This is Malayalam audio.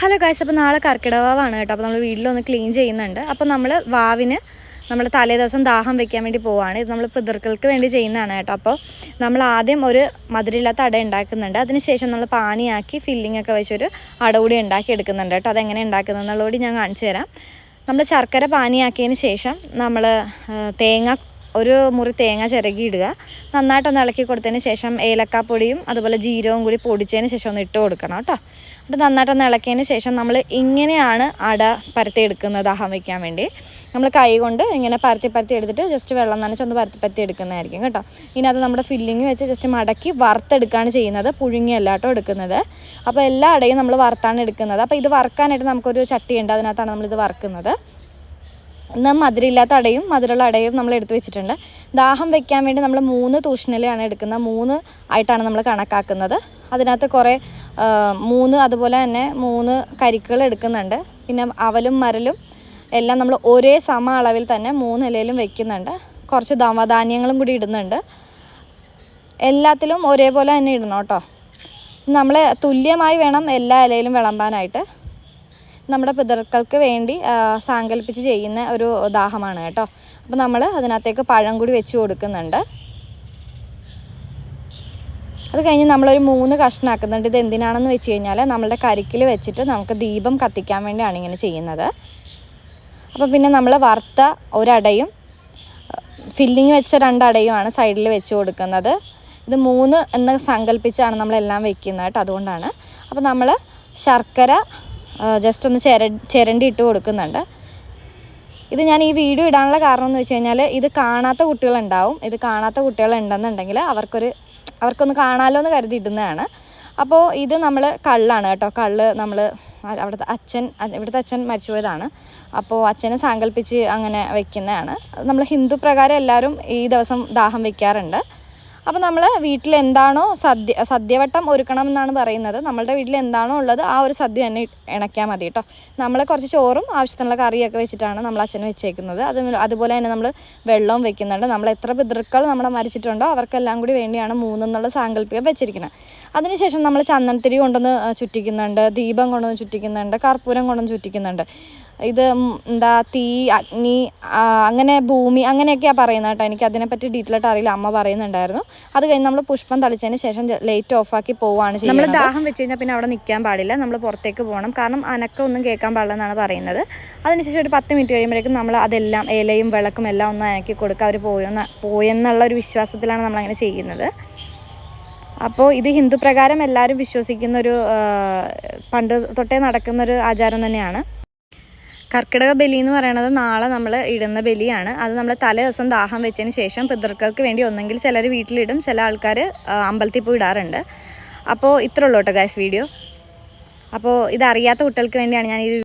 ഹലോ ഗായ്സ് അപ്പോൾ നാളെ കർക്കിടവാണ് കേട്ടോ. അപ്പോൾ നമ്മൾ വീട്ടിലൊന്ന് ക്ലീൻ ചെയ്യുന്നുണ്ട്. അപ്പോൾ നമ്മൾ വാവിന് നമ്മൾ തലേ ദിവസം ദാഹം വെക്കാൻ വേണ്ടി പോവാണ്. ഇത് നമ്മൾ പിതൃക്കൾക്ക് വേണ്ടി ചെയ്യുന്നതാണ് കേട്ടോ. അപ്പോൾ നമ്മൾ ആദ്യം ഒരു മധുരമില്ലാത്ത അട ഉണ്ടാക്കുന്നുണ്ട്. അതിനുശേഷം നമ്മൾ പാനിയാക്കി ഫില്ലിംഗ് ഒക്കെ വെച്ചൊരു അട കൂടി ഉണ്ടാക്കി എടുക്കുന്നുണ്ട് കേട്ടോ. അതെങ്ങനെ ഉണ്ടാക്കുന്നത് എന്നുള്ളതുകൂടി ഞാൻ കാണിച്ചു തരാം. നമ്മൾ ശർക്കര പാനിയാക്കിയതിന് ശേഷം നമ്മൾ തേങ്ങ ഒരു മുറി തേങ്ങ ചിരകി ഇടുക നന്നായിട്ടൊന്ന് ഇളക്കി കൊടുത്തതിന് ശേഷം ഏലക്കാപ്പൊടിയും അതുപോലെ ജീരകവും കൂടി പൊടിച്ചതിന് ശേഷം ഒന്ന് ഇട്ട് കൊടുക്കണം കേട്ടോ. എന്നിട്ട് നന്നായിട്ടൊന്ന് ഇളക്കിയതിന് ശേഷം നമ്മൾ ഇങ്ങനെയാണ് അട പരത്തി എടുക്കുന്നത് ദാഹം വയ്ക്കാൻ വേണ്ടി. നമ്മൾ കൈ കൊണ്ട് ഇങ്ങനെ പരത്തി പരത്തി എടുത്തിട്ട് ജസ്റ്റ് വെള്ളം നനച്ചൊന്ന് പരത്തി പരത്തി എടുക്കുന്നതായിരിക്കും കേട്ടോ. ഇനി അത് നമ്മുടെ ഫില്ലിങ് വെച്ച് ജസ്റ്റ് മടക്കി വറുത്തെടുക്കുകയാണ് ചെയ്യുന്നത്. പുഴുങ്ങിയല്ല കേട്ടോ എടുക്കുന്നത്. അപ്പോൾ എല്ലാ അടയും നമ്മൾ വറുത്താണ് എടുക്കുന്നത്. അപ്പോൾ ഇത് വറുക്കാനായിട്ട് നമുക്കൊരു ചട്ടിയുണ്ട് അതിനകത്താണ് നമ്മളിത് വറുക്കുന്നത്. ഇന്ന് മധുരമില്ലാത്ത അടയും മധുരമുള്ള അടയും നമ്മൾ എടുത്തു വെച്ചിട്ടുണ്ട്. ദാഹം വെക്കാൻ വേണ്ടി നമ്മൾ മൂന്ന് തൂഷ്ണിലയാണ് എടുക്കുന്നത്. മൂന്ന് ആയിട്ടാണ് നമ്മൾ കണക്കാക്കുന്നത്. അതിനകത്ത് കുറേ മൂന്ന് അതുപോലെ തന്നെ മൂന്ന് കരിക്കുകൾ എടുക്കുന്നുണ്ട്. പിന്നെ അവലും മരലും എല്ലാം നമ്മൾ ഒരേ സമ അളവിൽ തന്നെ മൂന്ന് ഇലയിലും വെക്കുന്നുണ്ട്. കുറച്ച് ദവധാന്യങ്ങളും കൂടി ഇടുന്നുണ്ട്. എല്ലാത്തിലും ഒരേപോലെ തന്നെ ഇടണം കേട്ടോ. നമ്മൾ തുല്യമായി വേണം എല്ലാ ഇലയിലും വിളമ്പാനായിട്ട്. നമ്മുടെ പിതൃക്കൾക്ക് വേണ്ടി സാങ്കല്പിച്ച് ചെയ്യുന്ന ഒരു ദാഹമാണ് കേട്ടോ. അപ്പോൾ നമ്മൾ അതിനകത്തേക്ക് പഴം കൂടി വെച്ച് കൊടുക്കുന്നുണ്ട്. അത് കഴിഞ്ഞ് നമ്മളൊരു മൂന്ന് കഷ്ണാക്കുന്നുണ്ട്. ഇത് എന്തിനാണെന്ന് വെച്ച് കഴിഞ്ഞാൽ നമ്മളുടെ കരിക്കിൽ വെച്ചിട്ട് നമുക്ക് ദീപം കത്തിക്കാൻ വേണ്ടിയാണ് ഇങ്ങനെ ചെയ്യുന്നത്. അപ്പോൾ പിന്നെ നമ്മൾ വറുത്ത ഒരടയും ഫില്ലിങ് വെച്ച രണ്ടടയുമാണ് സൈഡിൽ വെച്ച് കൊടുക്കുന്നത്. ഇത് മൂന്ന് എന്ന് സങ്കല്പിച്ചാണ് നമ്മളെല്ലാം വെക്കുന്നത് കേട്ടോ അതുകൊണ്ടാണ്. അപ്പോൾ നമ്മൾ ശർക്കര ജസ്റ്റ് ഒന്ന് ചിര ചിരണ്ടി ഇട്ട് കൊടുക്കുന്നുണ്ട്. ഇത് ഞാൻ ഈ വീഡിയോ ഇടാനുള്ള കാരണം എന്ന് വെച്ച് കഴിഞ്ഞാൽ ഇത് കാണാത്ത കുട്ടികളുണ്ടാവും. ഇത് കാണാത്ത കുട്ടികളുണ്ടെന്നുണ്ടെങ്കിൽ അവർക്കൊരു അവർക്കൊന്ന് കാണാമല്ലോ എന്ന് കരുതി ഇടുന്നതാണ് അപ്പോൾ ഇത് നമ്മൾ കള്ളാണ് കേട്ടോ. കള്ള് നമ്മൾ അവിടുത്തെ അച്ഛൻ ഇവിടുത്തെ അച്ഛൻ മരിച്ചുപോയതാണ്. അപ്പോൾ അച്ഛനെ സാങ്കല്പിച്ച് അങ്ങനെ വെക്കുന്നതാണ്. നമ്മൾ ഹിന്ദു പ്രകാരം എല്ലാവരും ഈ ദിവസം ദാഹം വെക്കാറുണ്ട്. അപ്പോൾ നമ്മൾ വീട്ടിൽ എന്താണോ സദ്യ സദ്യവട്ടം ഒരുക്കണം എന്നാണ് പറയുന്നത്. നമ്മളുടെ വീട്ടിൽ എന്താണോ ഉള്ളത് ആ ഒരു സദ്യ തന്നെ ഇണക്കിയാൽ മതി കേട്ടോ. നമ്മൾ കുറച്ച് ചോറും ആവശ്യത്തിനുള്ള കറിയൊക്കെ വെച്ചിട്ടാണ് നമ്മൾ അച്ഛൻ വെച്ചേക്കുന്നത്. അത് അതുപോലെ തന്നെ നമ്മൾ വെള്ളവും വെക്കുന്നുണ്ട്. നമ്മൾ എത്ര പിതൃക്കൾ നമ്മളെ മരിച്ചിട്ടുണ്ടോ അവർക്കെല്ലാം കൂടി വേണ്ടിയാണ് മൂന്നെന്നുള്ള സാങ്കല്പികം വെച്ചിരിക്കുന്നത്. അതിനുശേഷം നമ്മൾ ചന്ദനത്തിരി കൊണ്ടുവന്ന് ചുറ്റിക്കുന്നുണ്ട് ദീപം കൊണ്ടുവന്ന് ചുറ്റിക്കുന്നുണ്ട് കർപ്പൂരം കൊണ്ടുവന്ന് ചുറ്റിക്കുന്നുണ്ട്. ഇത് എന്താ തീ അഗ്നി അങ്ങനെ ഭൂമി അങ്ങനെയൊക്കെയാണ് പറയുന്നത് കേട്ടോ. എനിക്ക് അതിനെപ്പറ്റി ഡീറ്റെയിൽ ആയിട്ട് അറിയില്ല. അമ്മ പറയുന്നുണ്ടായിരുന്നു. അത് കഴിഞ്ഞ് നമ്മൾ പുഷ്പം തളിച്ചതിന് ശേഷം ലൈറ്റ് ഓഫാക്കി പോവുകയാണ് ചെയ്യുന്നത്. നമ്മൾ ദാഹം വെച്ച് കഴിഞ്ഞാൽ പിന്നെ അവിടെ നിൽക്കാൻ പാടില്ല. നമ്മൾ പുറത്തേക്ക് പോകണം. കാരണം അനക്ക ഒന്നും കേൾക്കാൻ പാടില്ല എന്നാണ് പറയുന്നത്. അതിനുശേഷം ഒരു പത്ത് മിനിറ്റ് കഴിയുമ്പോഴേക്കും നമ്മൾ അതെല്ലാം ഇലയും വിളക്കും എല്ലാം ഒന്ന് അനക്കി കൊടുക്കുക. അവർ പോയെന്ന പോയെന്നുള്ള ഒരു വിശ്വാസത്തിലാണ് നമ്മളങ്ങനെ ചെയ്യുന്നത്. അപ്പോൾ ഇത് ഹിന്ദു പ്രകാരം എല്ലാവരും വിശ്വസിക്കുന്ന ഒരു പണ്ട് തൊട്ടേ നടക്കുന്നൊരു ആചാരം തന്നെയാണ്. കർക്കിടക ബലി എന്ന് പറയുന്നത് നാളെ നമ്മൾ ഇടുന്ന ബലിയാണ്. അത് നമ്മൾ തലേ ദിവസം ദാഹം വെച്ചതിന് ശേഷം പിതൃക്കൾക്ക് വേണ്ടി ഒന്നെങ്കിൽ ചിലർ വീട്ടിലിടും ചില ആൾക്കാർ അമ്പലത്തിൽ പോയി ഇടാറുണ്ട്. അപ്പോൾ ഇത്രേ ഉള്ളൂ കേട്ടോ ഗാസ് വീഡിയോ അപ്പോൾ ഇതറിയാത്ത കുട്ടികൾക്ക് വേണ്ടിയാണ് ഞാൻ ഈ